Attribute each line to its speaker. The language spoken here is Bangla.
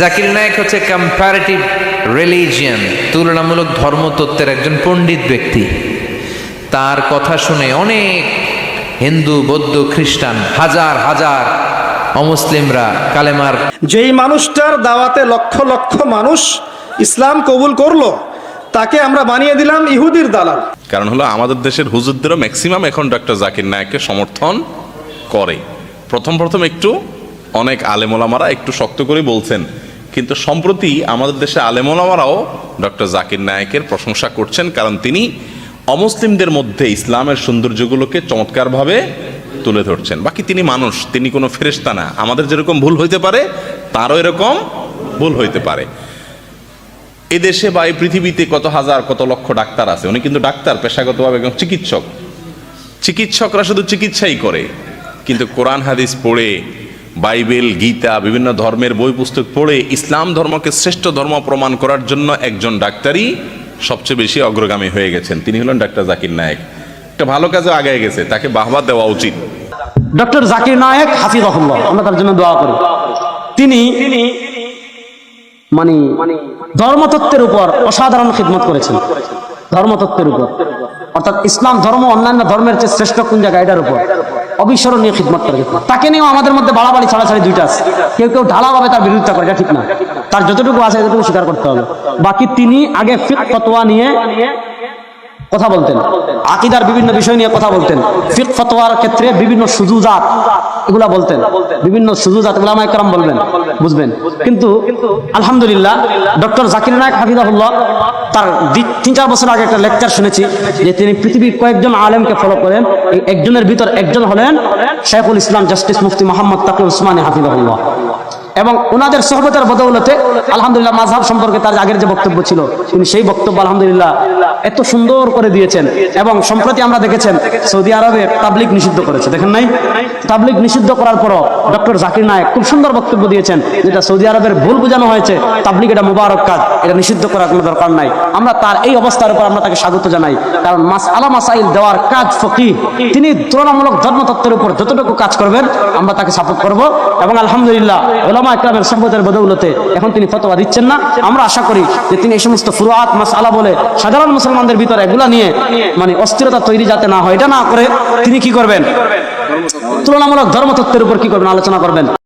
Speaker 1: জাকির নায়েক হচ্ছে কম্পারেটিভ রিলিজিয়ান তুলনামূলক ধর্মতত্ত্বের একজন পণ্ডিত ব্যক্তি। তার কথা শুনে অনেক হিন্দু বৌদ্ধ খ্রিস্টান হাজার হাজার অমুসলিমরা কালেমার
Speaker 2: যেই মানুষটার দাওয়াতে লক্ষ লক্ষ মানুষ ইসলাম কবুল করল তাকে আমরা বানিয়ে দিলাম ইহুদির দালাল।
Speaker 3: কারণ হলো আমাদের দেশের হুজুরদেরও ম্যাক্সিমাম এখন ডক্টর জাকির নায়ককে সমর্থন করে। প্রথম প্রথম একটু অনেক আলেমোলামারা একটু শক্ত করে বলছেন কিন্তু সম্প্রতি আমাদের দেশে আলেমোলামারাও ডক্টর জাকির নায়কের প্রশংসা করছেন, কারণ তিনি অমুসলিমদের মধ্যে ইসলামের সৌন্দর্যগুলোকে চমৎকারভাবে তুলে ধরছেন। বাকি তিনি মানুষ, তিনি কোনো ফেরেশতা না। আমাদের যেরকম ভুল হইতে পারে, তারও এরকম ভুল হইতে পারে। এদেশে বা এই পৃথিবীতে কত হাজার, কত লক্ষ ডাক্তার আছে? উনি কিন্তু ডাক্তার, পেশাগতভাবে একজন চিকিৎসক। চিকিৎসকরা শুধু চিকিৎসাই করে, কিন্তু কোরআন, হাদিস পড়ে বাইবেল, গীতা, বিভিন্ন ধর্মের বই পুস্তক পড়ে ইসলাম ধর্মকে শ্রেষ্ঠ ধর্ম প্রমাণ করার জন্য একজন ডাক্তারই সবচেয়ে বেশি অগ্রগামী হয়ে গেছেন। তিনি হলেন ডাক্তার জাকির নায়েক। একটা ভালো কাজে আগে গেছে, তাকে বাহবা দেওয়া উচিত।
Speaker 4: ডক্টর জাকির নায়েক, হাফিজাহুল্লাহ, আমরা তার জন্য দোয়া করি। তিনি মানে ধর্মতত্ত্বের উপর অসাধারণ খিদমত করেছেন। ধর্মতত্ত্বের উপর। অর্থাৎ ইসলাম ধর্ম অন্যান্য ধর্মের চেয়ে শ্রেষ্ঠ কোন জায়গা এটার উপর। অবিস্মরণীয় খিদমত করে। তাকে নিয়েও আমাদের মধ্যে বাড়াবাড়ি, ছাড়াছাড়ি দুইটা আছে। কেউ কেউ ঢালাভাবে তার বিরোধিতা করে ঠিক না। তার যতটুকু আছে, এতটুকু স্বীকার করতে হবে। বাকি তিনি আগে ফতোয়া নিয়ে কথা বলতেন। আকিদার বিভিন্ন বিষয় নিয়ে কথা বলতেন। ফিক ফতোয়ার ক্ষেত্রে বিভিন্ন সুজুজাত এগুলা বলতেন। বিভিন্ন সুজুজাত এগুলা আমায় কারাম বলবেন, বুঝবেন। কিন্তু আলহামদুলিল্লাহ, ডক্টর জাকির নায়ক হাফিজাহুল্লাহ, তার তিন চার বছর আগে একটা লেকচার শুনেছি যে তিনি পৃথিবীর কয়েকজন আলেমকে ফলো করেন। একজনের ভিতর একজন হলেন শেখুল ইসলাম জাস্টিস মুফতি মোহাম্মদ তাকুল উসমানী হাফিজাহুল্লাহ। এবং ওনাদের সহবতের বদৌলতে, আলহামদুলিল্লাহ মাঝহাব সম্পর্কে তার আগের যে বক্তব্য ছিল উনি সেই বক্তব্য আলহামদুলিল্লাহ এত সুন্দর করে দিয়েছেন এবং সম্প্রতি আমরা দেখেছেন সৌদি আরবে তাবলিক নিষিদ্ধ করেছে। দেখেন নাই? তাবলিক নিষিদ্ধ করার পরও ডক্টর জাকির নায়ক খুব সুন্দর বক্তব্য দিয়েছেন, যেটা সৌদি আরবের ভুল বোঝানো হয়েছে তাবলিক এটা মুবারক কাজ, এটা নিষিদ্ধ করার কোনো দরকার নাই। আমরা তার এই অবস্থার উপর আমরা তাকে স্বাগত জানাই, কারণ মাস আলা মাসাইল দেওয়ার কাজ ফকি তিনি তুলনামূলক ধর্মতত্ত্বের উপর যতটুকু কাজ করবেন, আমরা তাকে সাপোর্ট করব এবং আলহামদুলিল্লাহ ওলামা একরামের সম্পদের বদৌলতে এখন তিনি ফতোয়া দিচ্ছেন না। আমরা আশা করি যে তিনি এই সমস্ত ফুরুয়াত মাসালা বলে সাধারণ মুসলমানদের ভিতরে এগুলা নিয়ে মানে অস্থিরতা তৈরি যাতে না হয়। এটা না করে তিনি কি করবেন? তুলনামূলক ধর্মতত্ত্বের উপর কি করবেন? আলোচনা করবেন।